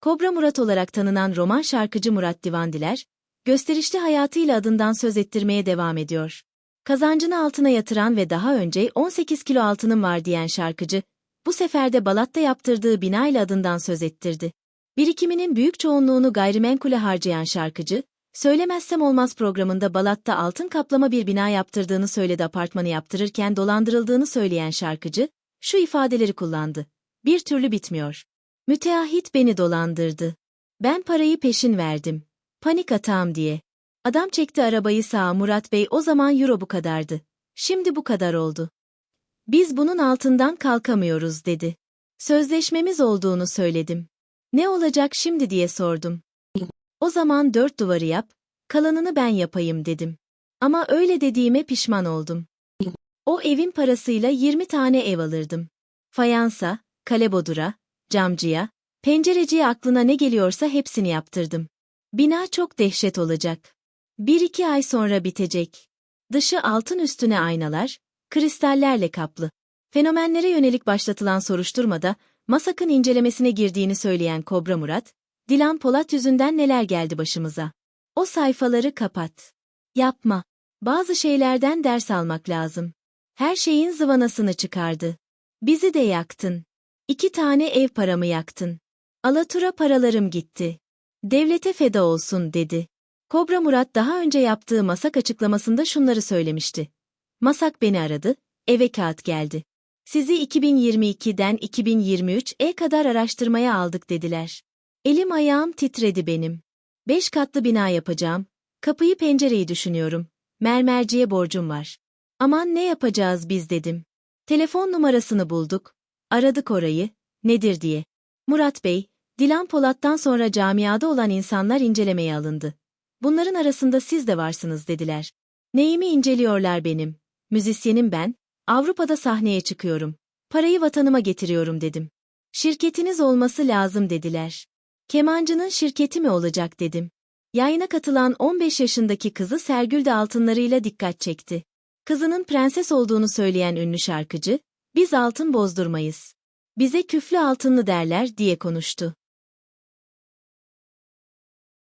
Kobra Murat olarak tanınan roman şarkıcı Murat Divandiler, gösterişli hayatıyla adından söz ettirmeye devam ediyor. Kazancını altına yatıran ve daha önce 18 kilo altınım var diyen şarkıcı, bu sefer de Balat'ta yaptırdığı bina ile adından söz ettirdi. Birikiminin büyük çoğunluğunu gayrimenkule harcayan şarkıcı, Söylemezsem Olmaz programında Balat'ta altın kaplama bir bina yaptırdığını söyledi apartmanı yaptırırken dolandırıldığını söyleyen şarkıcı, şu ifadeleri kullandı. Bir türlü bitmiyor. Müteahhit beni dolandırdı. Ben parayı peşin verdim. Panik atağım diye. Adam çekti arabayı sağa Murat Bey o zaman euro bu kadardı. Şimdi bu kadar oldu. Biz bunun altından kalkamıyoruz dedi. Sözleşmemiz olduğunu söyledim. Ne olacak şimdi diye sordum. O zaman dört duvarı yap, kalanını ben yapayım dedim. Ama öyle dediğime pişman oldum. O evin parasıyla 20 tane ev alırdım. Fayansa, kalebodura, camcıya, pencereciye aklına ne geliyorsa hepsini yaptırdım. Bina çok dehşet olacak. Bir iki ay sonra bitecek. Dışı altın üstüne aynalar, kristallerle kaplı. Fenomenlere yönelik başlatılan soruşturmada, Masak'ın incelemesine girdiğini söyleyen Kobra Murat, Dilan Polat yüzünden neler geldi başımıza. O sayfaları kapat. Yapma. Bazı şeylerden ders almak lazım. Her şeyin zıvanasını çıkardı. Bizi de yaktın. İki tane ev paramı yaktın. Alatura paralarım gitti. Devlete feda olsun dedi. Kobra Murat daha önce yaptığı Masak açıklamasında şunları söylemişti. Masak beni aradı, eve kağıt geldi. Sizi 2022'den 2023'e kadar araştırmaya aldık dediler. Elim ayağım titredi benim. Beş katlı bina yapacağım. Kapıyı pencereyi düşünüyorum. Mermerciye borcum var. Aman ne yapacağız biz dedim. Telefon numarasını bulduk. Aradık orayı. Nedir diye. Murat Bey, Dilan Polat'tan sonra camiada olan insanlar incelemeye alındı. Bunların arasında siz de varsınız dediler. Neyimi inceliyorlar benim? Müzisyenim ben, Avrupa'da sahneye çıkıyorum. Parayı vatanıma getiriyorum dedim. Şirketiniz olması lazım dediler. Kemancının şirketi mi olacak dedim. Yayına katılan 15 yaşındaki kızı Sergül de altınlarıyla dikkat çekti. Kızının prenses olduğunu söyleyen ünlü şarkıcı, biz altın bozdurmayız. Bize küflü altınlı derler diye konuştu.